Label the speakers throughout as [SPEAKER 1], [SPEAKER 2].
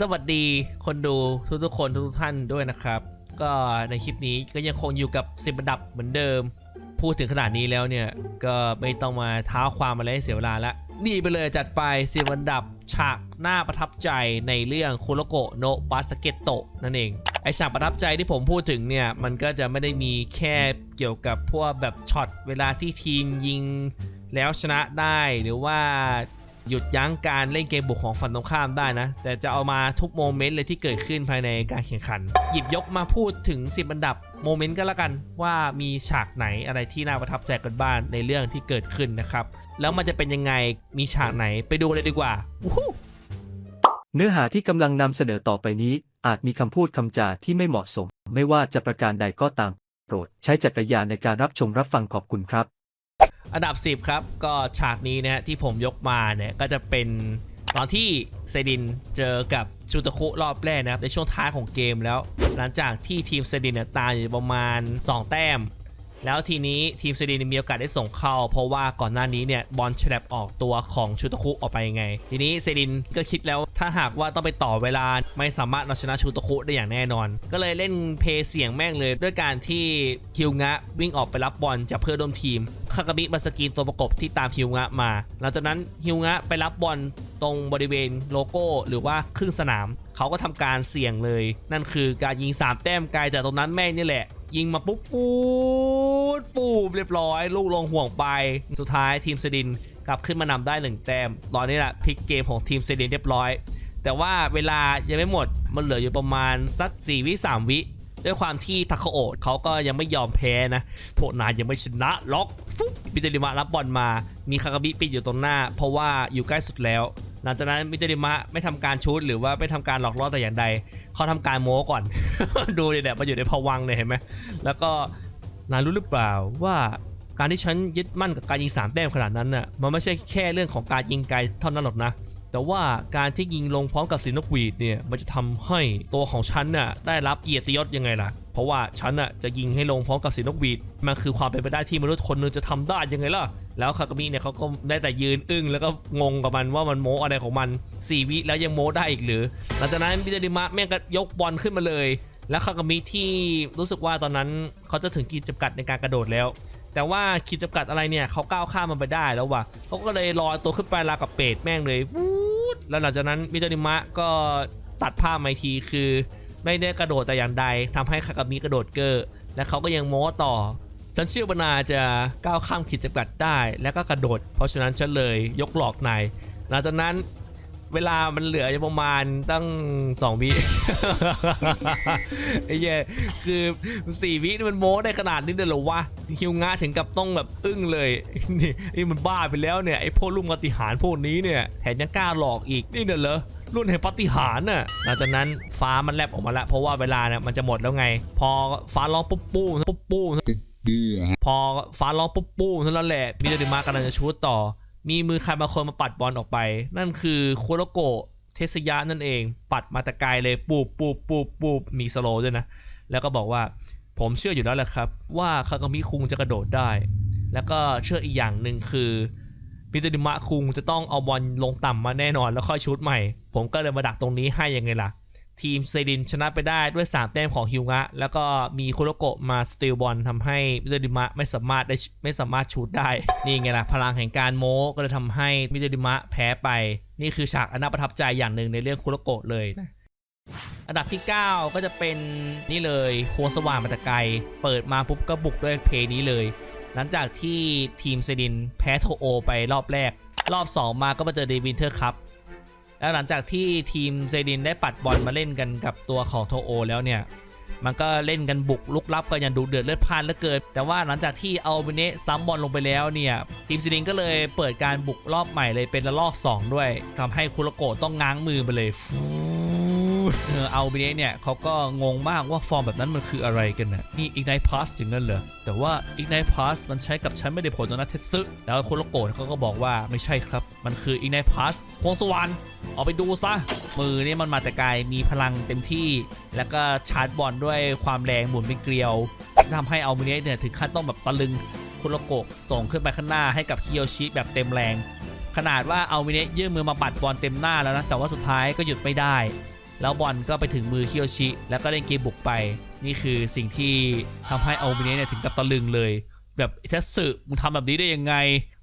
[SPEAKER 1] สวัสดีคนดูทุกๆคนทุกๆท่านด้วยนะครับ ก็ในคลิปนี้ก็ยังคงอยู่กับสิบอันดับเหมือนเดิม พูดถึงขนาดนี้แล้วเนี่ย ก็ไม่ต้องมาเท้าความอะไรให้เสียเวลาละนี่ไปเลยจัดไปสิบอันดับฉากหน้าประทับใจในเรื่องคุโรโกโนบาสเกตโตะนั่นเอง ไอฉากประทับใจที่ผมพูดถึงเนี่ย มันก็จะไม่ได้มีแค่เกี่ยวกับพวกแบบช็อตเวลาที่ทีมยิงแล้วชนะได้หรือว่า หยุดยั้งการเล่นเกมบุกของฝั่งตรงข้ามได้นะ แต่จะเอามาทุกโมเมนต์เลยที่เกิดขึ้นภายในการแข่งขัน หยิบยกมาพูดถึง 10 อันดับโมเมนต์ก็แล้วกันว่ามีฉากไหนอะไรที่น่าประทับใจกันบ้างในเรื่องที่เกิดขึ้นนะครับ แล้วมันจะเป็นยังไงมีฉากไหนไปดูเลยดีกว่า
[SPEAKER 2] เนื้อหาที่กำลังนำเสนอต่อไปนี้ อาจมีคำพูดคำจาที่ไม่เหมาะสม ไม่ว่าจะประการใดก็ตามโปรด ใช้จักรยานในการรับชมรับฟังขอบคุณครับ
[SPEAKER 1] อันดับ 10 ครับก็ฉากนี้นะฮะที่ผมยกมาเนี่ยก็จะเป็นตอนที่เซดินเจอกับชูตะคุรอบแรกนะครับในช่วงท้ายของเกมแล้ว หลังจากที่ทีมเซดินเนี่ยตายอยู่ประมาณ 2 แต้ม แล้วทีนี้ทีมเซดินมีโอกาสได้ส่งเข้า เพราะว่าก่อนหน้านี้เนี่ยบอลฉลับออกตัวของชูตะคุออกไปยังไง ทีนี้เซดินก็คิดแล้วถ้าหากว่าต้องไปต่อเวลาไม่สามารถเอาชนะชูตะคุได้อย่างแน่นอน ก็เลยเล่นเพย์เสี่ยงแม่งเลยด้วยการที่คิวงะวิ่งออกไปรับบอลจากเพื่อนร่วมทีมคากามิมาสกีนตัวประกบที่ตามฮิวงะมา หลังจากนั้นฮิวงะไปรับบอลตรงบริเวณโลโก้หรือว่าครึ่งสนาม เขาก็ทำการเสี่ยงเลย นั่นคือการยิง 3 แต้มไกลจากตรงนั้นแม่งนี่แหละ ยิงมาปุ๊บปูดปูบเรียบร้อย ลูกลงห่วงไป สุดท้ายทีมเซดินกลับขึ้นมานำได้หนึ่งแต้มตอนนี้แหละพลิกเกมของทีมเซดินเรียบร้อย แต่ว่าเวลายังไม่หมดมันเหลืออยู่ประมาณสัก4วิ3วิด้วยความที่ทาคาโอะเขาก็ยังไม่ยอมแพ้นะพวกนายยังไม่ชนะล็อกฟุ๊บมิเตริมะรับบอลมา มีคากาบิปิดอยู่ตรงหน้า เพราะว่าอยู่ใกล้สุดแล้ว หลังจากนั้นมิเตริมะไม่ทำการชูดหรือว่าไม่ทำการหลอกล่อแต่อย่างใดเขาทำการโม้ก่อน ดูเลยเนี่ยมันอยู่ในภวังเนี่ยเห็นไหมแล้วก็นายรู้หรือเปล่าว่าการที่ฉันยึดมั่นกับการยิงสามแต้มขนาดนั้นน่ะมันไม่ใช่แค่เรื่องของการยิงไกลเท่านั้นหรอกนะ แต่ว่าการที่ยิงลงพร้อมกับสีนกหวีดเนี่ยมันจะทำให้ตัวของฉันน่ะได้รับเกียรติยศยังไงล่ะ เพราะว่าฉันน่ะจะยิงให้ลงพร้อมกับสีนกหวีดมันคือความเป็นไปได้ที่มนุษย์คนหนึงจะทำได้ยังไงล่ะ แล้วคากามิเนี่ยเขาก็ได้แต่ยืนอึ้งแล้วก็งงกับมันว่ามันโม้อะไรของมัน 4 วิแล้วยังโม้ได้อีกหรือ หลังจากนั้นมิเตริมะแม่งก็ยกบอลขึ้นมาเลย แล้วคากามิที่รู้สึกว่าตอนนั้นเขาจะถึงขีดจำกัดในการกระโดดแล้ว แต่ว่าขีดจำกัดอะไรเนี่ยเขาก้าวข้ามมันไปได้แล้วว่ะเขาก็เลยลอยตัวขึ้นไปราวกับเป็ดแม่งเลยวูดแล้วหลังจากนั้นมิโตริมะก็ตัดภาพมาทีคือ ไม่ได้กระโดดแต่อย่างใดทำให้คากามิกระโดดเกอร์และเขาก็ยังโม้ต่อ ฉันเชื่อว่านาจะก้าวข้ามขีดจำกัดได้ และก็กระโดด เพราะฉะนั้นฉันเลยยกหลอกนายหลังจากนั้นเวลามันเหลืออประมาณตั้ง2วิไอ้เหี้ยคือสี่วิมันโม้ได้ขนาดนี้เลยเหรอวะคิวงาถึงกับต้องแบบอึ้งเลยนี่นี่มันบ้าไปแล้วเนี่ยไอ้พวกลูกปฏิหารพวกนี้เนี่ยแถมยังกล้าหลอกอีกนี่เนี่ยเหรอรุ่นแห่งปฏิหารน่ะหลังจากนั้นฟ้ามันแลบออกมาแล้วเพราะว่าเวลาเนี่ยมันจะหมดแล้วไง พอฟ้าร้องปุ๊บปู้ปุ๊บปู้ พอฟ้าร้องปุ๊บปู้เท่านั้นแหละมิโดริมะกำลังจะชูตต่อ มีมือใครบางคนมาปัดบอลออกไป นั่นคือโคโรโกะเทสยะนั่นเอง ปัดมาแต่ไกลเลยปูบปูบปูบปูบมีสโลด้วยนะ แล้วก็บอกว่าผมเชื่ออยู่แล้วแหละครับ ว่าคากามิคุงจะกระโดดได้ แล้วก็เชื่ออีกอย่างหนึ่งคือมิโดริมะคุงจะต้องเอาบอลลงต่ำมาแน่นอนแล้วค่อยชูตใหม่ ผมก็เลยมาดักตรงนี้ให้ยังไงล่ะ ทีมเซดินชนะไปได้ด้วย 3 แต้มของฮิวงะ แล้วก็มีคุโรโกะมาสติลบอลทำให้มิโดริมะไม่สามารถได้ไม่สามารถชูดได้ นี่ไงล่ะ พลังแห่งการโม้ก็เลยทำให้มิโดริมะแพ้ไป นี่คือฉากอันน่าประทับใจอย่างหนึ่งในเรื่องคุโรโกะเลยนะอันดับที่ 9 ก็จะเป็นนี่เลยโคสว่างมาตะไกเปิดมาปุ๊บก็บุกด้วยเพลย์นี้เลย หลังจากที่ทีมเซดินแพ้โทโอไปรอบแรก รอบ 2 มาก็มาเจอเดวินเทอร์คัพ แล้วหลังจากที่ทีมเซดินได้ปัดบอลมาเล่นกันกับตัวของโทโอแล้วเนี่ยมันก็เล่นกันบุกลุกลับกันอย่างดุเดือดเลือดพล่านเหลือเกินแต่ว่าหลังจากที่เอาเบเนะซ้ำบอลลงไปแล้วเนี่ยทีมเซดินก็เลยเปิดการบุกรอบใหม่เลยเป็นระลอก 2 ด้วยทำให้คุโรโกะต้องง้างมือไปเลยฟู เออเอาเบเนะเนี่ยเขาก็งงมากว่าฟอร์มแบบนั้นมันคืออะไรกันนะนี่ Ignite Pass อย่างนั้นเหรอแต่ว่า Ignite Pass มันใช้กับฉันไม่ได้ผลตอนนั้นเทสึแล้วคุโรโกะเขาก็บอกว่าไม่ใช่ครับ มันคือ Ignite Pass คงสวรรค์เอาไปดูซะ มือนี่มันมาแต่ไกลมีพลังเต็มที่ แล้วก็ชาร์จบอลด้วยความแรงหมุนเป็นเกลียวทำให้เอาเมเนสเนี่ยถึงขั้นต้องแบบตะลึงคุโรโกะส่งขึ้นไปข้างหน้าให้กับคิโยชิแบบเต็มแรง ขนาดว่าเอาเมเนสยื่นมือมาปัดบอลเต็มหน้าแล้วนะ แต่ว่าสุดท้ายก็หยุดไม่ได้ แล้วบอลก็ไปถึงมือคิโยชิ แล้วก็เล่นเกมบุกไป นี่คือสิ่งที่ทำให้เอามิเนะเนี่ยถึงกับตะลึงเลย แบบถ้าสึมึงทำแบบนี้ได้ยังไง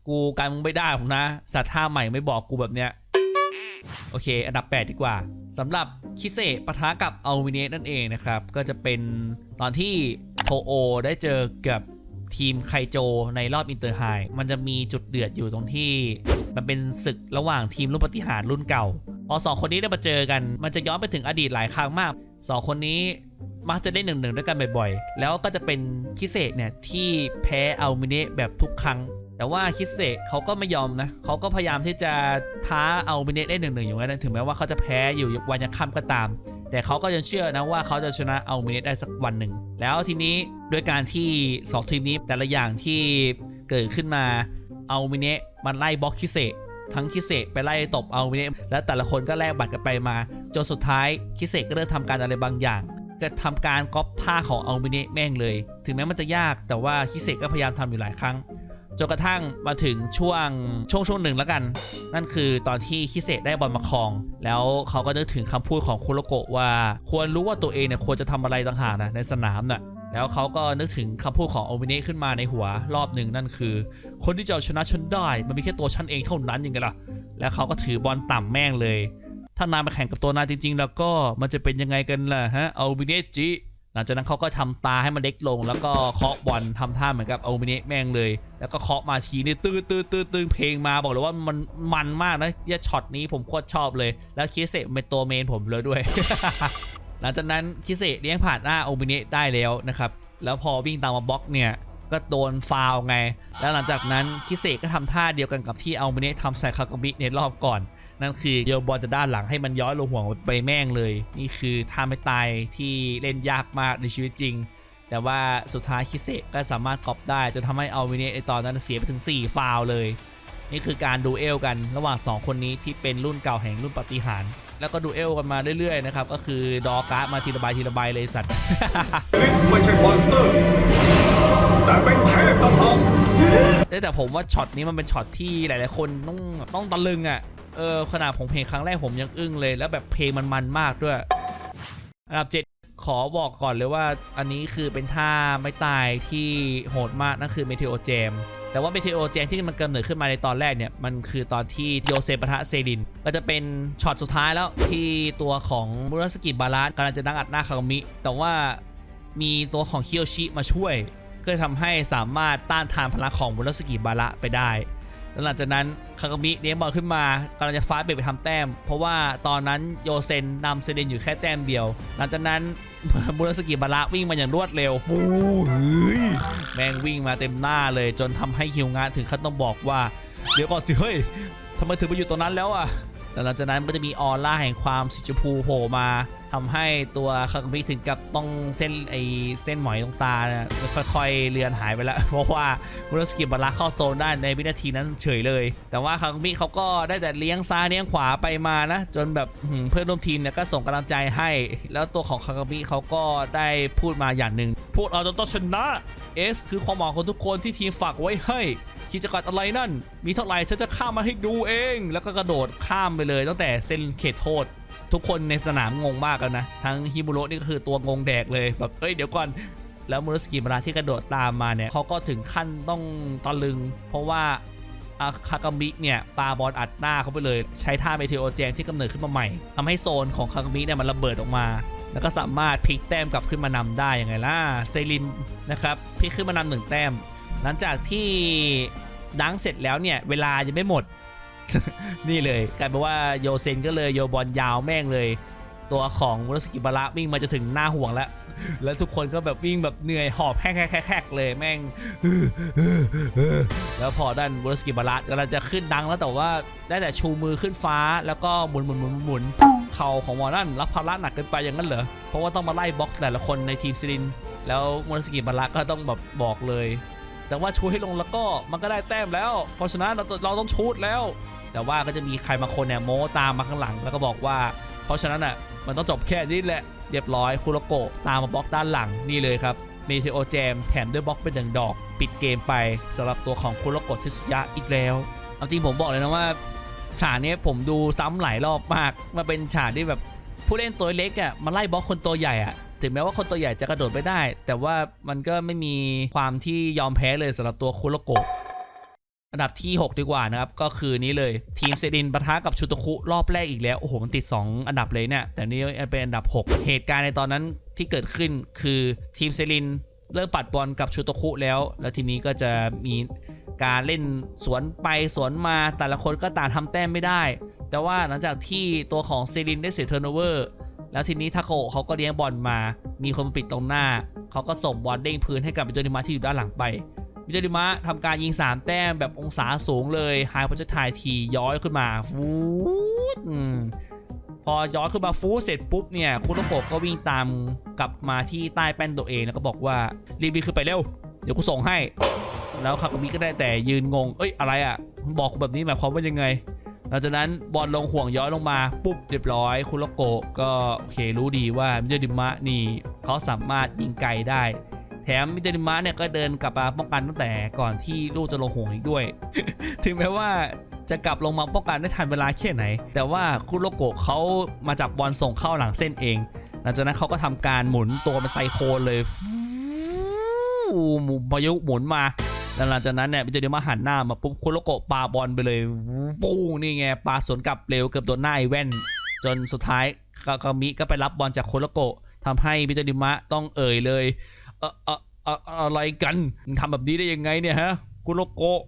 [SPEAKER 1] กูการมึงไม่ได้ผมนะสัตว์ท่าใหม่ไม่บอกกูแบบเนี้ยโอเค อันดับ 8 ดีกว่าสำหรับคิเซปะทะกับอัลมิเนตนั่นเองนะครับ ก็จะเป็นตอนที่โทโอได้เจอกับทีมไคโจในรอบอินเตอร์ไฮ มันจะมีจุดเดือดอยู่ตรงที่ มันเป็นศึกระหว่างทีมรุ่นปฏิหารรุ่นเก่า พอสองคนนี้ได้มาเจอกัน มันจะย้อนไปถึงอดีตหลายครั้งมากสองคนนี้มักจะได้หนึ่งหนึ่งด้วยกันบ่อยๆ แล้วก็จะเป็นคิเซเนี่ยที่แพ้อัลมิเนตแบบทุกครั้ง แต่ว่าคิเซเขาก็ไม่ยอมนะเขาก็พยายามที่จะท้าเอามิเนตได้หนึ่งหนึ่งอยู่นั้นถึงแม้ว่าเขาจะแพ้อยู่วันยังค่ำก็ตาม แต่เขาก็ยังเชื่อนะว่าเขาจะชนะเอามิเนตได้สักวันหนึ่ง แล้วทีนี้ด้วยการที่สองทีมนี้แต่ละอย่างที่เกิดขึ้นมาเอามิเนตมันไล่บล็อกคิเซ ทั้งคิเซไปไล่ตบเอามิเนตและแต่ละคนก็แลกบัตรกันไปมา จนสุดท้ายคิเซกก็เริ่มทำการอะไรบางอย่างก็ทำการก๊อปท่าของเอามิเนตแม่งเลย ถึงแม้มันจะยากแต่ว่าคิเซกก็พยายามทำอยู่หลายครั้ง จนกระทั่งมาถึงช่วงช่วงช่วงหนึ่งแล้วกัน นั่นคือตอนที่คิเซได้บอลมาครอง แล้วเขาก็นึกถึงคำพูดของคุโรโกะว่า ควรรู้ว่าตัวเองเนี่ยควรจะทำอะไรต่างหากนะในสนามน่ะ แล้วเขาก็นึกถึงคำพูดของโอมิเนะขึ้นมาในหัวรอบหนึ่งนั่นคือ คนที่จะเอาชนะฉันได้ มันมีแค่ตัวฉันเองเท่านั้นยังไงล่ะ แล้วเขาก็ถือบอลต่ำแม่งเลย ถ้านายมาแข่งกับตัวนายจริง ๆ แล้วก็มันจะเป็นยังไงกันล่ะฮะโอมิเนะจิหลังจากนั้นเขาก็ทำตาให้มันเล็กลง แล้วก็เคาะบอลทำท่าเหมือนกับเอมิเนะแม่งเลย แล้วก็เคาะมาทีนี่ตื้อตื้อตื้อตื้อเพลงมาบอกเลยว่ามันมันมากนะที่ช็อตนี้ผมโคตรชอบเลย แล้วคิเซเป็นตัวเมนผมเลยด้วย หลังจากนั้นคิเซเลี้ยงผ่านหน้าโอมิเนะได้แล้วนะครับ แล้วพอวิ่งตามมาบล็อกเนี่ยก็โดนฟาวไง แล้วหลังจากนั้นคิเซก็ทำท่าเดียวกันกับที่เอามิเนะทำใส่คากามิในรอบก่อน นั่นคือโยบอลจากด้านหลังให้มันย้อยลงห่วงไปแม่งเลย นี่คือท่าไม่ตายที่เล่นยากมากในชีวิตจริง แต่ว่าสุดท้ายคิเซก็สามารถกอบได้จนทำให้เอาวินเนในตอนนั้นเสียไปถึง 4 ฟาวเลย นี่คือการดูเอลกันระหว่าง 2 คนนี้ที่เป็นรุ่นเก่าแห่งรุ่นปฏิหาร แล้วก็ดูเอลกันมาเรื่อยๆนะครับ ก็คือดอการ์ดมาทีละใบทีละใบเลยสัตว์
[SPEAKER 3] ลิสไม่ใช่มอนสเตอร์แต่เป็นเทพต่างหาก
[SPEAKER 1] เอ้ยแต่ผมว่าช็อตนี้มันเป็นช็อตที่หลายๆคนต้องต้องตะลึงอะเออขนาดผมเพลงครั้งแรกผมยังอึ้งเลย แล้วแบบเพลงมันมันมากด้วยอันดับเจ็ด ขอบอกก่อนเลยว่าอันนี้คือเป็นท่าไม่ตายที่โหดมากนั่นคือเมเทโอเจมแต่ว่าเมเทโอเจมที่มันกำเนิดขึ้นมาในตอนแรกเนี่ย มันคือตอนที่โยเซปะทะเซริน ก็จะเป็นช็อตสุดท้ายแล้วที่ตัวของมุรสกิบาลานกำลังจะนั่งอัดหน้าคากามิ แต่ว่ามีตัวของคิโยชิมาช่วย ก็ทำให้สามารถต้านทานพลังของมุรสกิบาระไปได้ แล้วหลังจากนั้นคากามิเลี้ยงบอลขึ้นมากำลังจะฟ้าเบรกไปทำแต้ม เพราะว่าตอนนั้นโยเซนนำเซเดนอยู่แค่แต้มเดียว หลังจากนั้นมุรสกิบาระวิ่งมาอย่างรวดเร็วฟูเฮ้ยแม่งวิ่งมาเต็มหน้าเลย จนทำให้คิวงานถึงขั้นต้องบอกว่า เดี๋ยวก่อนสิเฮ้ยทำไมถึงไปอยู่ตรงนั้นแล้วอะแล้วหลังจากนั้นก็จะมีออร่าแห่งความสีชมพูโผล่มา ทำให้ตัวคากามิถึงกับต้องเส้นไอเส้นหมอยตรงตาเนี่ยค่อยๆเลือนหายไปแล้ว เพราะว่ามุรสกิบาระเข้าโซนได้ในวินาทีนั้นเฉยเลย แต่ว่าคากามิเขาก็ได้แต่เลี้ยงซ้ายเลี้ยงขวาไปมานะ จนแบบเพื่อนร่วมทีมเนี่ยก็ส่งกำลังใจให้ แล้วตัวของคากามิเขาก็ได้พูดมาอย่างหนึ่งพวกเราจะต้องชนะ S คือความหวังของทุกคนที่ทีมฝากไว้ให้กิจกรรมอะไรนั่น มีเท่าไหร่ฉันจะข้ามมาให้ดูเอง แล้วก็กระโดดข้ามไปเลยตั้งแต่เส้นเขตโทษ ทุกคนในสนามงงมากแล้วนะ ทั้งฮิบุโระนี่ก็คือตัวงงแดกเลยแบบเอ้ยเดี๋ยวก่อนแล้วมูรสกิมาราที่กระโดดตามมาเนี่ยเขาก็ถึงขั้นต้องตะลึง เพราะว่าอาคากามิเนี่ยปาบอลอัดหน้าเขาไปเลย ใช้ท่าเมเทโอแจมที่กำเนิดขึ้นมาใหม่ทำให้โซนของคากามิเนี่ยมันระเบิดออกมา แล้วก็สามารถพลิกแต้มกลับขึ้นมานำได้ยังไงล่ะเซรินนะครับพลิกขึ้นมานำหนึ่งแต้ม หลังจากที่ดังเสร็จแล้วเนี่ยเวลายังไม่หมด นี่เลยกลายเป็นว่าโยเซนก็เลยโยบอลยาวแม่งเลย ตัวของมุรสกิบาระวิ่งมาจะถึงหน้าห่วงแล้ว แล้วทุกคนก็แบบวิ่งแบบเหนื่อยหอบแฮกๆๆๆเลยแม่ง แล้วพอด้านมุรสกิบาระกำลังจะขึ้นดังแล้วแต่ว่าได้แต่ชูมือขึ้นฟ้าแล้วก็หมุนหมุนหมุนหมุนเข่าของมอนั่นรับภาระหนักเกินไปอย่างนั้นเหรอ เพราะว่าต้องมาไล่บล็อกแต่ละคนในทีมซิลิน แล้วมุรสกิบาระก็ต้องแบบบอกเลยแต่ว่าชูให้ลงแล้วก็มันก็ได้แต้มแล้ว เพราะฉะนั้นเราเราต้องชูดแล้ว แต่ว่าก็จะมีใครบางคนเนี่ยโม้ตามมาข้างหลัง แล้วก็บอกว่า เพราะฉะนั้นอะมันต้องจบแค่นี้แหละเรียบร้อยคุโรโกะตามมาบล็อกด้านหลังนี่เลยครับเมเทโอแจมแถมด้วยบล็อกเป็นหนึ่งดอก ปิดเกมไปสำหรับตัวของคุโรโกะทิสุยะอีกแล้วเอาจริงผมบอกเลยนะว่าฉากนี้ผมดูซ้ำหลายรอบมากมันเป็นฉากที่แบบผู้เล่นตัวเล็กอะมาไล่บล็อกคนตัวใหญ่อะถึงแม้ว่าคนตัวใหญ่จะกระโดดไม่ได้ แต่ว่ามันก็ไม่มีความที่ยอมแพ้เลยสำหรับตัวคุโรโกะ อันดับที่ 6 ดีกว่านะครับ ก็คือนี้เลยทีมเซดินปะทะกับชุตคุรอบแรกอีกแล้ว โอ้โห มันติด 2 อันดับเลยเนี่ย แต่นี่เป็นอันดับ 6 เหตุการณ์ในตอนนั้นที่เกิดขึ้นคือทีมเซรินเริ่มปัดบอลกับชุตคุแล้ว แล้วทีนี้ก็จะมีการเล่นสวนไปสวนมาแต่ละคนก็ต่างทำแต้มไม่ได้ แต่ว่าหลังจากที่ตัวของเซรินได้เสียเทอร์โนเวอร์แล้วทีนี้ทาโกะเขาก็เลี้ยงบอลมา มีคนปิดตรงหน้า เขาก็ส่งบอลเด้งพื้นให้กับมิโตริมะที่อยู่ด้านหลังไป มิโตริมะทำการยิง 3 แต้มแบบองศาสูงเลยไฮพัชทายทีย้อยขึ้นมาฟูดพอย้อยขึ้นมาฟูดเสร็จปุ๊บเนี่ยคุโรโกะก็วิ่งตามกลับมาที่ใต้แป้นตัวเองแล้วก็บอกว่ารีบๆขึ้นไปเร็ว เดี๋ยวกูส่งให้ แล้วคากามิก็ได้แต่ยืนงง เอ้ยอะไรอะบอกกูแบบนี้หมายความว่ายังไง หลังจากนั้นบอลลงห่วงย้อยลงมาปุ๊บเรียบร้อย คุโรโกะก็โอเครู้ดีว่ามิโตริมะนี่เขาสามารถยิงไกลได้ ถมมิโตริมะเนี่ยก็เดินกลับมาป้องกันตั้งแต่ก่อนที่ลูกจะลงหงอีกด้วย ถึงแม้ว่าจะกลับลงมาป้องกันได้ทันเวลาแค่ไหน แต่ว่าคุโรโกะเขามาจับบอลส่งเข้าหลังเส้นเอง หลังจากนั้นเขาก็ทำการหมุนตัวเป็นไซโคลเลยฟูหมุนพายุหมุนมาหลังจากนั้นเนี่ยมิโตริมะหันหน้ามาปุ๊บคุโรโกะปาบอลไปเลยปู้นี่ไงปาสวนกลับเร็วเกือบโดนหน้าไอแว่น จนสุดท้ายคากามิก็ไปรับบอลจากคุโรโกะทำให้มิโตริมะต้องเอ่ยเลย เออเออเอออะไรกันมึงทำแบบนี้ได้ยังไงเนี่ยฮะ คุโรโกะ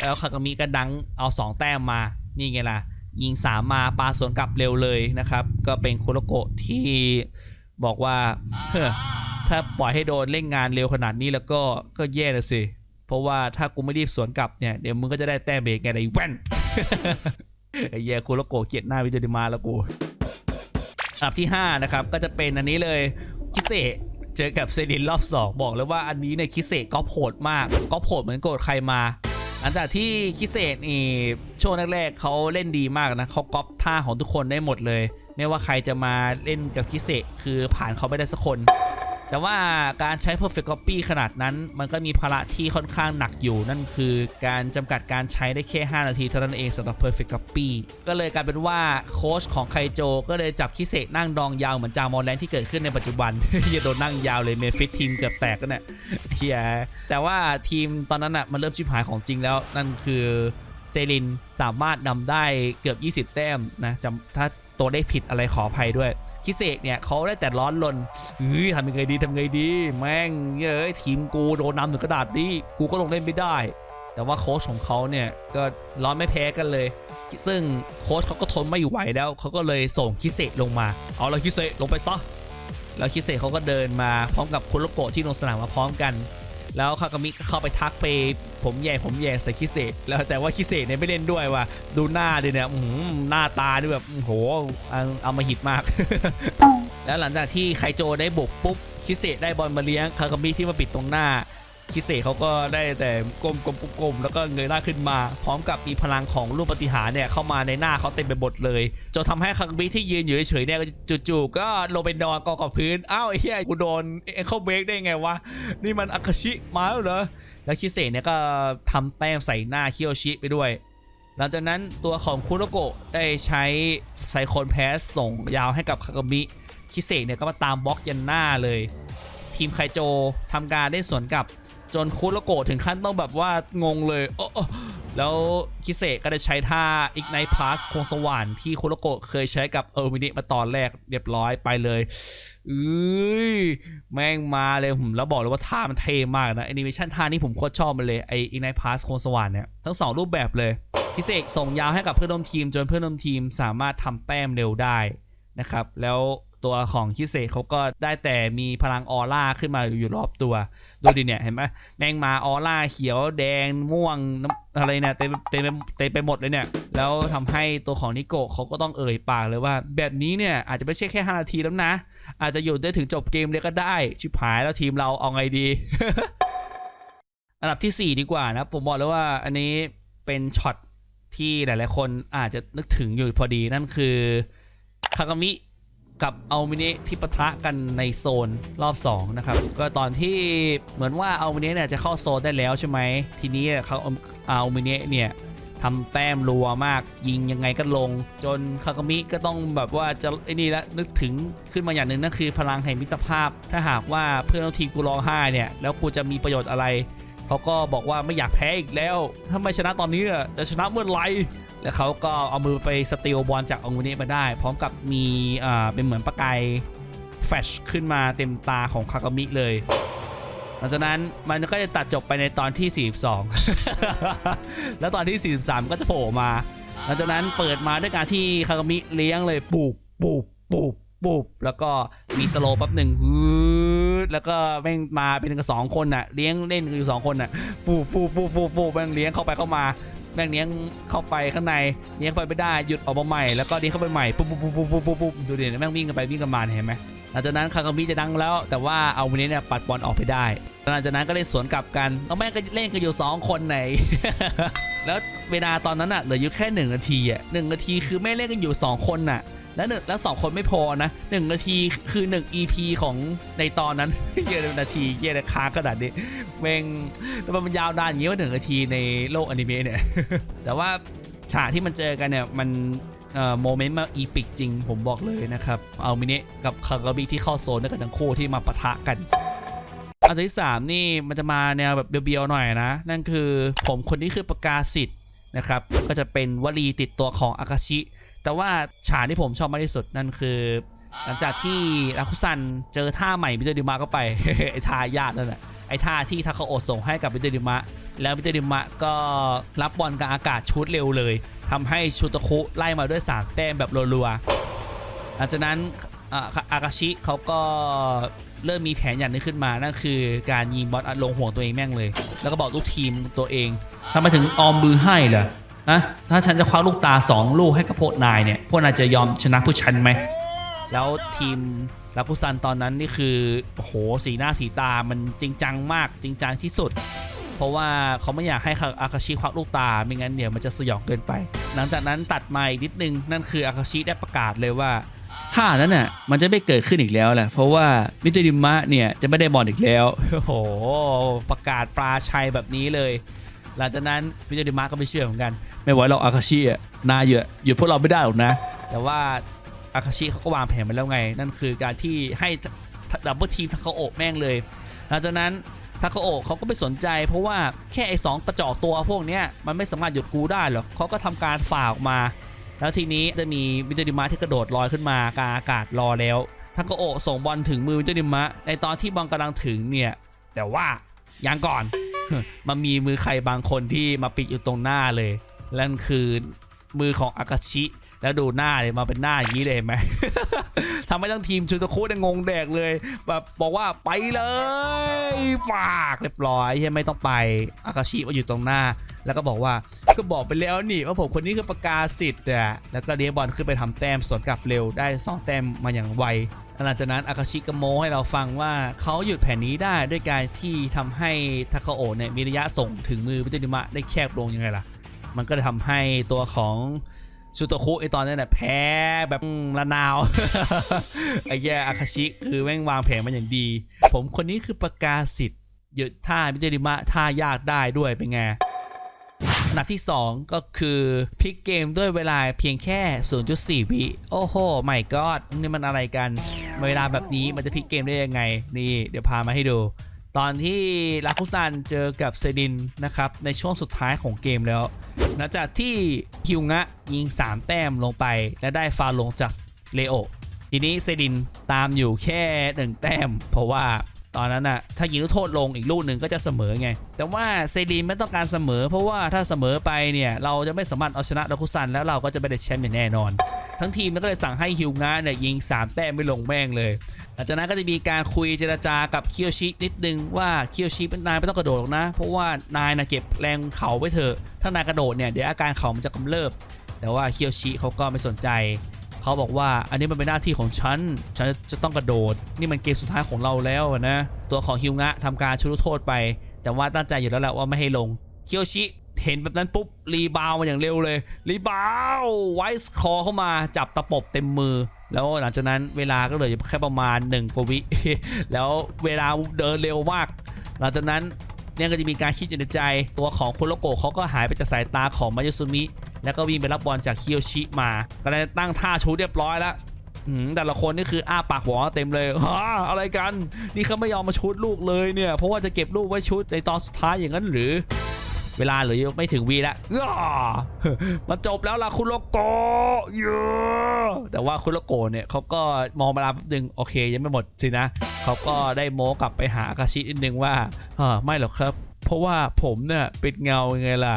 [SPEAKER 1] แล้วคากามิก็ดังเอา2แต้มมา นี่ไงล่ะ ยิงสามมาปาสวนกลับเร็วเลยนะครับ ก็เป็นคุโรโกะที่บอกว่าเฮ้อถ้าปล่อยให้โดนเล่นงานเร็วขนาดนี้แล้วก็ก็แย่เลยสิ เพราะว่าถ้ากูไม่รีบสวนกลับเนี่ย เดี๋ยวมึงก็จะได้แต้มเบรกไงไอ้แว่นไอ้แย่คุโรโกะเกลียดหน้าวิจาริมาแล้วกูอันดับที่ 5 นะครับ ก็จะเป็นอันนี้เลยคิเซะ เจอกับเซดินรอบ 2 บอกเลยว่าอันนี้เนี่ยคิเซก็โหดมากก็โหดเหมือนโกรธใครมา หลังจากที่คิเซนี่ช่วงแรกๆเขาเล่นดีมากนะเขาก๊อปท่าของทุกคนได้หมดเลย ไม่ว่าใครจะมาเล่นกับคิเซคือผ่านเขาไม่ได้สักคน แต่ว่าการใช้ perfect copy ขนาดนั้น มันก็มีภาระที่ค่อนข้างหนักอยู่นั่นคือการจำกัดการใช้ได้แค่ 5 นาทีเท่านั้นเองสำหรับ perfect copy ก็เลยกลายเป็นว่าโค้ชของไคโจ ก็เลยจับคิเซกนั่งดองยาวเหมือนจามอลแลนที่เกิดขึ้นในปัจจุบันเฮียโดนนั่งยาวเลยเมฟิตทีมเกือบแตกกันเนี่ยเฮียแต่ว่าทีมตอนนั้นอะมันเริ่มชิบหายของจริงแล้วนั่นคือเซรินสามารถนำได้เกือบ 20 แต้มนะจำถ้าตัวเลขผิดอะไรขออภัยด้วย คิเซกเนี่ยเขาได้แต่ร้อนลนเฮ้ยทำยังไงดีทำยังไงดี แม่งเย้ยทีมกูโดนนำถึงกระดาษนี้กูก็ลงเล่นไม่ได้ แต่ว่าโค้ชของเขาเนี่ยก็ร้อนไม่แพ้กันเลย ซึ่งโค้ชเขาก็ทนไม่ไหวแล้วเขาก็เลยส่งคิเซกลงมา เอาละคิเซกลงไปซะแล้วคิเซกเขาก็เดินมาพร้อมกับคุโรโกะที่ลงสนามมาพร้อมกัน แล้วคากามิก็เข้าไปทักไปผมแย่ผมแย่ใส่คิเซกแล้วแต่ว่าคิเซกเนี่ยไม่เล่นด้วยว่ะดูหน้าดิเนี่ยอื้อหือหน้าตาดูแบบโหเอาเอามาหิดมาก แล้วหลังจากที่ไคโจได้บุกปุ๊บคิเซได้บอลมาเลี้ยงคากามิที่มาปิดตรงหน้า คิเซเขาก็ได้แต่ก้มๆก้มๆแล้วก็เงยหน้าขึ้นมา พร้อมกับมีพลังของรูปปฏิหารเนี่ยเข้ามาในหน้าเขาเต็มไปหมดเลยจนทำให้คากามิที่ยืนอยู่เฉยๆเนี่ยจู่ๆก็ลงไปนอนกองกับพื้นอ้าวไอ้เหี้ยกูโดนเอ็กเข้าเบรกได้ไงวะนี่มันอาคาชิมาแล้วเหรอแล้วคิเซเนี่ยก็ทำแต้มใส่หน้าเคิโอชิไปด้วย หลังจากนั้นตัวของคุโรโกะได้ใช้ไซโคนแพสส่งยาวให้กับคากามิคิเซเนี่ยก็มาตามบล็อกยันหน้าเลย ทีมไคโจทำการได้สวนกับ จนคุโรโกะถึงขั้นต้องแบบว่างงเลยเออแล้วคิเซก็ได้ใช้ท่า Ignite Pass โคงสว่านที่คุโรโกะเคยใช้กับเออร์มินิมาตอนแรกเรียบร้อยไปเลยเอ้ยแม่งมาเลยผมแล้วบอกเลยว่าท่ามันเท่มากนะแอนิเมชันท่านี้ผมโคตรชอบมันเลยไอ Ignite Pass โคงสว่านเนี่ยทั้งสองรูปแบบเลยคิเซส่งยาวให้กับเพื่อนร่วมทีม จนเพื่อนร่วมทีมสามารถทำแต้มเร็วได้นะครับแล้ว ตัวของคิเซเขาก็ได้แต่มีพลังออร่าขึ้นมาอยู่รอบตัว ดูดิเนี่ยเห็นไหมแมงมาออร่าเขียวแดงม่วงน้ำอะไรเนี่ยเต็มเต็มไปเต็มไปหมดเลยเนี่ย แล้วทำให้ตัวของนิโกะเขาก็ต้องเอ่ยปากเลยว่า แบบนี้เนี่ยอาจจะไม่ใช่แค่ 5 นาทีแล้วนะ อาจจะอยู่ได้ถึงจบเกมเลยก็ได้ ชิบหายแล้วทีมเราเอาไงดี อันดับทีสี่4 ดีกว่านะ ผมบอกเลยว่าอันนี้เป็นช็อตที่หลาย ๆ คนอาจจะนึกถึงอยู่พอดีนั่นคือคากามิ กับเอามิเนะที่ปะทะกันในโซนรอบ 2 นะครับ ก็ตอนที่เหมือนว่าเอามิเนะเนี่ยจะเข้าโซนได้แล้วใช่ไหม ทีนี้เขาเอามิเนะเนี่ยทำแต้มรัวมากยิงยังไงก็ลง จนคากามิก็ต้องแบบว่าจะไอ้นี่ละนึกถึงขึ้นมาอย่างหนึ่งนั่นคือพลังแห่งมิตรภาพ ถ้าหากว่าเพื่อนร่วมทีมกูร้องไห้เนี่ยแล้วกูจะมีประโยชน์อะไรเขาก็บอกว่าไม่อยากแพ้อีกแล้ว ถ้าไม่ชนะตอนนี้จะชนะเมื่อไหร่ แล้วเขาก็เอามือไปสตีลบอลจากองุเนะมาได้ พร้อมกับมีเป็นเหมือนประกายแฟชขึ้นมาเต็มตาของคากามิเลย หลังจากนั้นมันก็จะตัดจบไปในตอนที่ 42 แล้วตอนที่ 43 ก็จะโผล่มา หลังจากนั้นเปิดมาด้วยการที่คากามิเลี้ยงเลยปูบปูบปูบปูบแล้วก็มีสโลว์แป๊บหนึ่งแล้วก็แม่งมาเป็นกันสองคนน่ะ เลี้ยงเล่นกันอยู่สองคนน่ะฟูฟูฟูฟูฟูแม่งเลี้ยงเข้าไปเข้ามา แม่งเนี้ยงเข้าไปข้างในเนี้ยงไปไม่ได้หยุดออกมาใหม่แล้วก็เลี้ยเข้าไปใหม่ปุ๊บปุ๊บปุ๊บปุ๊บปุ๊บปุ๊บดูดิแม่งวิ่งกันไปวิ่งกันมาเห็นไหม ลังจากนั้นคากามิจะดังแล้ว แต่ว่าเอาวันนี้เนี่ยปัดบอลออกไปได้หลังจากนั้นก็เลยสวนกลับกันแล้วแม่ก็เล่นกันอยู่สองคนไหน แล้วเวลาตอนนั้นอะเหลืออยู่แค่หนึ่งนาทีอะหนึ่งนาทีคือไม่เล่นกันอยู่ 2 คนน่ะ แล้วหนึ่งแล้วสองคนไม่พอนะหนึ่งนาทีคือ 1 EP ของในตอนนั้นเยอะนาทีเยอะค้างขนาดนี้แม่งแล้วมันยาวนานอย่างนี้ว่าหนึ่งนาทีในโลกอนิเมะเนี่ยแต่ว่าฉากที่มันเจอกันเนี่ยมัน โมเมนต์มาอีปิกจริง ผมบอกเลยนะครับ เอามิเนะกับคากาบิที่เข้าโซนด้วยกันทั้งคู่ที่มาปะทะกันอันที่สามนี่มันจะมาแนวแบบเบียวๆหน่อยนะ นั่นคือผมคนนี้คือประกาศสิทธิ์นะครับ ก็จะเป็นวลีติดตัวของอากาชิ แต่ว่าฉากที่ผมชอบมากที่สุดนั่นคือ หลังจากที่ราคุซันเจอท่าใหม่มิเตอร์ดิมะเข้าไป ไอ้ท่ายากนั่นแหละไอ้ท่าที่ทาคาโอส่งให้กับมิเตอร์ดิมะ แล้วมิเตอร์ดิมะก็รับบอลกลางอากาศชุดเร็วเลย ทำให้ชูโตคุไล่มาด้วยสามแต้มแบบรัวๆหลังจากนั้นอากาชิเขาก็เริ่มมีแผนอย่างนึงขึ้นมา นั่นคือการยิงบอลลงห่วงตัวเองแม่งเลย แล้วก็บอกลูกทีมตัวเองทำไมถึงออมมือให้เหรอะถ้าฉันจะคว้าลูกตา 2 ลูกให้กับพวกนายเนี่ย พวกนายจะยอมชนะผู้ฉันไหม แล้วทีมลาคุซันตอนนั้นนี่คือโหสีหน้าสีตามันจริงจังมากจริงจังที่สุด เพราะว่าเขาไม่อยากให้อาคาชิควักลูกตา ไม่งั้นเดี๋ยวมันจะสยองเกินไป หลังจากนั้นตัดมาอีกนิดนึง นั่นคืออาคาชิได้ประกาศเลยว่าท่านั้นน่ะมันจะไม่เกิดขึ้นอีกแล้วแหละเพราะว่ามิเตอร์ดิมะเนี่ยจะไม่ได้บอลอีกแล้วโอ้โหประกาศปลาชัยแบบนี้เลย หลังจากนั้นมิเตอร์ดิมะก็ไม่เชื่อเหมือนกัน ไม่ไหวหรอกอาคาชิอะนาเยอะหยุดพวกเราไม่ได้หรอกนะ แต่ว่าอาคาชิเขาก็วางแผนมาแล้วไง นั่นคือการที่ให้ดับเบิลทีมทาคาโอะแม่งเลย หลังจากนั้น ทาคาโอะเขาก็ไม่สนใจ เพราะว่าแค่ไอ้สองกระจอกตัวพวกเนี้ยมันไม่สามารถหยุดกูได้หรอกเขาก็ทำการฝ่าออกมา แล้วทีนี้จะมีมิจิริมะที่กระโดดลอยขึ้นมากาอากาศรอแล้วทาคาโอะส่งบอลถึงมือมิจิริมะ ในตอนที่บอลกำลังถึงเนี่ยแต่ว่ายังก่อนมันมีมือใครบางคนที่มาปิดอยู่ตรงหน้าเลยนั่นคือมือของอากาชิ แล้วดูหน้าเลยมาเป็นหน้าอย่างนี้เลยเห็นไหม ทำให้ทั้งทีมชูตะคุเนี่ยงงแดกเลยแบบบอกว่าไปเลยฝากเรียบร้อยใช่ไม่ต้องไปอากาชิมาอยู่ตรงหน้า แล้วก็บอกว่าก็บอกไปแล้วนี่ว่าผมคนนี้คือประกาศสิทธิ์อะแล้วก็เดียบอลขึ้นไปทำแต้มสวนกลับเร็วได้2แต้มมาอย่างไวหลังจากนั้นอากาชิกโมให้เราฟังว่าเขาหยุดแผนนี้ได้ด้วยการที่ทำให้ทาคาโอเนี่ยมีระยะส่งถึงมือวิจิติมะได้แคบลงยังไงล่ะ มันก็เลยทำให้ตัวของ ชูโตคุไอตอนนั้นน่ะแพ้แบบระนาวไอ้แย่อาคาชิคือแม่งวางแผนมาอย่างดี ผมคนนี้คือประกาศสิทธิ์หยุดท่าวิจิติมะท่ายากได้ด้วยเป็นไงอันดับที่ 2 ก็คือพลิกเกมด้วยเวลาเพียงแค่ 0.4 วิ โอ้โหไม่กอดนี่มันอะไรกัน เวลาแบบนี้มันจะพลิกเกมได้ยังไง นี่เดี๋ยวพามาให้ดู ตอนที่ลาคุซันเจอกับเซดินนะครับ ในช่วงสุดท้ายของเกมแล้ว หลังจากที่คิวงะยิง 3 แต้มลงไป และได้ฟาวลงจากเลโอทีนี้เซดินตามอยู่แค่ 1 แต้ม เพราะว่าตอนนั้นน่ะถ้ายิงลูกโทษลงอีกลูกหนึ่งก็จะเสมอไง แต่ว่าเซดินไม่ต้องการเสมอ เพราะว่าถ้าเสมอไปเนี่ยเราจะไม่สามารถเอาชนะดาคุซันแล้วเราก็จะไม่ได้แชมป์อย่างแน่นอน ทั้งทีมก็เลยสั่งให้ฮิวงะเนี่ยยิง 3 แต้มไม่ลงแม่งเลยหลังจากนั้นก็จะมีการคุยเจรจากับเคียวชินิดนึงว่าเคียวชิเป็นนายไม่ต้องกระโดดหรอกนะ เพราะว่านายนะเก็บแรงเข่าไว้เถอะถ้านายกระโดดเนี่ยเดี๋ยวอาการเข่ามันจะกำเริบ แต่ว่าเคียวชิเขาก็ไม่สนใจเขาบอกว่าอันนี้มันเป็นหน้าที่ของฉัน ฉันจะต้องกระโดด นี่มันเกมสุดท้ายของเราแล้วนะ ตัวของฮิวงะทำการชุดโทษไป แต่ว่าตั้งใจอยู่แล้วแหละว่าไม่ให้ลง เคียวชิ เห็นแบบนั้นปุ๊บรีบาวมาอย่างเร็วเลยรีบาวไวส์คอเข้ามาจับตะปบเต็มมือ แล้วหลังจากนั้นเวลาก็เหลือแค่ประมาณ1กว่าวิแล้วเวลาเดินเร็วมากหลังจากนั้นเนี่ยก็จะมีการคิดอยู่ในใจ ตัวของคุโรโกะเขาก็หายไปจากสายตาของมายุสุมิแล้วก็วิ่งไปรับบอลจากคิโยชิมาก็ได้ตั้งท่าชูเรียบร้อยแล้วแต่ละคนนี่คืออ้าปากหวอเต็มเลยฮะอะไรกัน นี่เขาไม่ยอมมาชุดลูกเลยเนี่ย เพราะว่าจะเก็บลูกไว้ชุดในตอนสุดท้ายอย่างนั้นหรือ เวลาเหลือไม่ถึงวีแล้วอ้ามันจบแล้วล่ะคุณโลโกะเย้แต่ว่าคุณโลโกะเนี่ยเขาก็มองมาลาแป๊บนึงโอเค ยังไม่หมดสินะเขาก็ได้โม้กลับไปหาอาคาชินิดนึงว่าเออไม่หรอกครับ เพราะว่าผมเนี่ยป็นเงายังไงล่ะ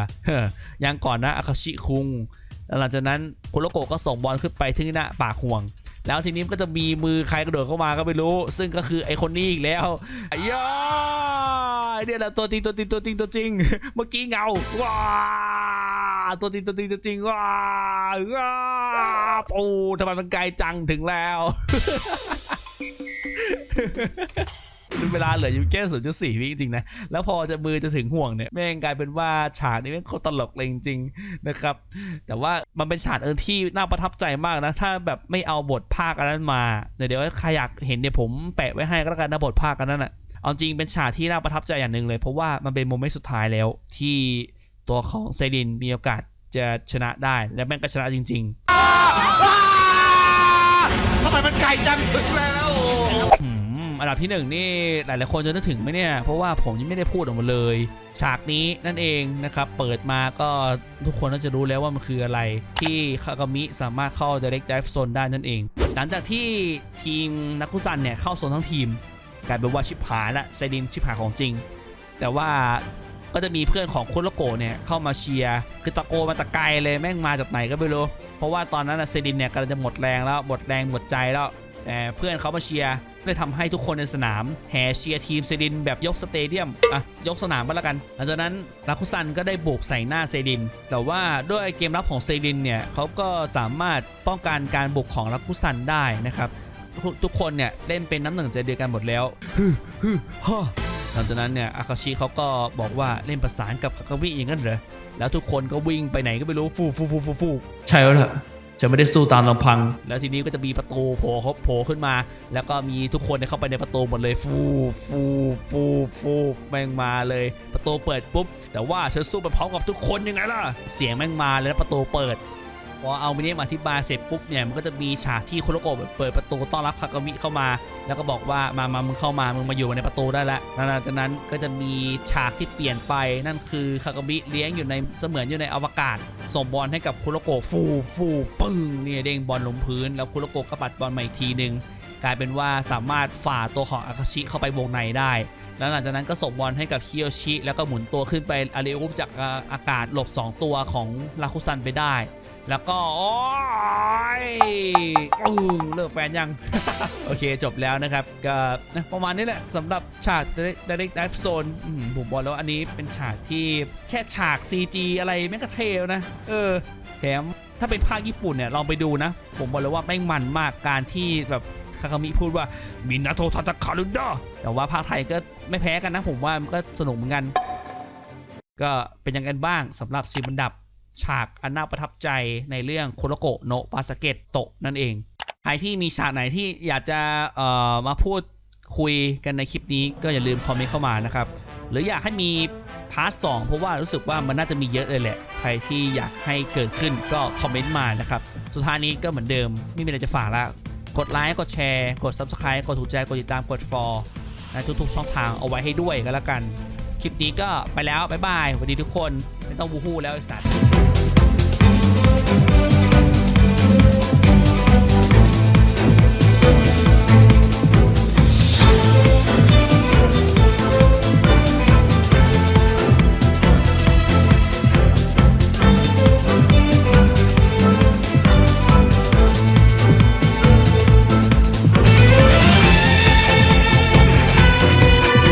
[SPEAKER 1] อยังก่อนนะอาคาชิคุงหลังจากนั้นคุณโลโกะก็ส่งบอลขึ้นไปที่หน้าปากห่วงแล้วทีนี้ก็จะมีมือใครกระโดดเข้ามาก็ไม่รู้ ซึ่งก็คือไอคนนี้อีกแล้วย่า เนี่ยแหละตัวจริงตัวจริงตัวจริงตัวจริง เมื่อกี้เงาว้าตัวจริงตัวจริงตัวจริงว้าว้าโอ้ทำไมมันไกลจังถึงแล้วเวลาเหลืออยู่แค่ศูนย์จุดสี่วิจริงๆนะ แล้วพอจะมือจะถึงห่วงเนี่ยแม่งกลายเป็นว่าฉากนี้แม่งโคตรตลกเลยจริงๆนะครับ แต่ว่ามันเป็นฉากเออที่น่าประทับใจมากนะ ถ้าแบบไม่เอาบทภาคอันนั้นมา เดี๋ยวเดี๋ยวใครอยากเห็นเนี่ยผมแปะไว้ให้ก็แล้วกันนะบทภาคอันนั้นอะ เอาจริงเป็นฉากที่น่าประทับใจอย่างหนึ่งเลย เพราะว่ามันเป็นโมเมนต์สุดท้ายแล้ว ที่ตัวของเซดินมีโอกาสจะชนะได้และแม่งก็ชนะจริงๆ
[SPEAKER 4] ทำไมมันไกลจังถึงแล้ว
[SPEAKER 1] อืมอันดับที่หนึ่งนี่หลายๆคนจะนึกถึงไหมเนี่ย เพราะว่าผมยังไม่ได้พูดออกมาเลย ฉากนี้นั่นเองนะครับ เปิดมาก็ทุกคนน่าจะรู้แล้วว่ามันคืออะไรที่คากามิสามารถเข้า Direct Dive Zone ได้นั่นเอง หลังจากที่ทีมนักกุซันเนี่ยเข้าโซนทั้งทีม กลายเป็นว่าชิบหายละไซดินชิบหายของจริง แต่ว่าก็จะมีเพื่อนของคุโรโกเนี่ยเข้ามาเชียร์คือตะโกนมาตะไกลเลยแม่งมาจากไหนก็ไม่รู้ เพราะว่าตอนนั้นนะเซดินเนี่ยกำลังจะหมดแรงแล้วหมดแรงหมดใจแล้วแต่เพื่อนเขามาเชียร์เลยทำให้ทุกคนในสนามแห่เชียร์ทีมเซดินแบบยกสเตเดียมอะยกสนามก็แล้วกัน หลังจากนั้นลาคุซันก็ได้บุกใส่หน้าเซดิน แต่ว่าด้วยเกมรับของเซดินเนี่ยเขาก็สามารถป้องกันการบุกของลาคุซันได้นะครับ ทุกทุกคนเนี่ยเล่นเป็นน้ำหนึ่งใจเดียวกันหมดแล้วฮึฮึฮ่าหลังจากนั้นเนี่ยอาคาชิเขาก็บอกว่าเล่นประสานกับคากาวิอย่างนั้นเหรอแล้วทุกคนก็วิ่งไปไหนก็ไม่รู้ฟูฟูฟูฟูฟูใช่แล้วล่ะจะไม่ได้สู้ตามลำพัง แล้วทีนี้ก็จะมีประตูโผล่เขาโผล่ขึ้นมา แล้วก็มีทุกคนเนี่ยเข้าไปในประตูหมดเลยฟูฟูฟูฟูแม่งมาเลย ประตูเปิดปุ๊บ แต่ว่าฉันสู้ไปพร้อมกับทุกคนยังไงล่ะ เสียงแม่งมาเลยแล้วประตูเปิด พอเอามินิมาอธิบายเสร็จปุ๊บเนี่ยมันก็จะมีฉากที่คุโรโกะเปิดประตูต้อนรับคากามิเข้ามา แล้วก็บอกว่ามามามึงเข้ามามึงมาอยู่ในประตูได้แล้วหลังจากนั้นก็จะมีฉากที่เปลี่ยนไปนั่นคือคากามิเลี้ยงอยู่ในเสมือนอยู่ในอวกาศ ส่งบอลให้กับคุโรโกะฟูฟูปึ้งเนี่ยเด้งบอลลงพื้น แล้วคุโรโกะก็ปัดบอลมาอีกทีหนึ่งกลายเป็นว่าสามารถฝ่าตัวของอาคาชิเข้าไปวงในได้ แล้วหลังจากนั้นก็ส่งบอลให้กับคิโยชิ แล้วก็หมุนตัวขึ้นไปอาริอุปจากอาอากาศหลบ 2 ตัวของลาคุซันไปได้ แล้วก็โอ้ยอึ้งเลิกแฟนยัง โอเคจบแล้วนะครับ ก็ประมาณนี้แหละสำหรับฉาก Direct Dive Zone ผมบอกแล้วอันนี้เป็นฉากที่แค่ฉาก CG อะไรแม่งก็เทวนะ เออ แถมถ้าเป็นภาคญี่ปุ่นเนี่ยลองไปดูนะ ผมบอกเลยว่าแม่งมันมากการที่แบบคาคามิพูดว่ามินาโททาตะคารุนดาแต่ว่าภาคไทยก็ไม่แพ้กันนะ ผมว่ามันก็สนุกเหมือนกัน ก็เป็นยังไงบ้างสำหรับซีบันดับ ฉากอันน่าประทับใจในเรื่องโคโรโกโนะปาสเกตโตะนั่นเอง ใครที่มีฉากไหนที่อยากจะเอ่อมาพูดคุยกันในคลิปนี้ก็อย่าลืมคอมเมนต์เข้ามานะครับ หรืออยากให้มีพาร์ทสเพราะว่ารู้สึกว่ามันน่าจะมีเยอะเลยแหละ ใครที่อยากให้เกิดขึ้นก็คอมเมนต์มานะครับ สุดท้ายนี้ก็เหมือนเดิม ไม่มีอะไรจะฝากแล้วกดไลค์กดแชร์กด Subscribe กดถูกใจกดติดตามกด for ในทุกๆช่องทางเอาไว้ให้ด้วยก็แล้วกัน คลิปนี้ก็ไปแล้ว บ๊ายบายสวัสดีทุกคน ไม่ต้องบูฮู้แล้วไอ้สัตว์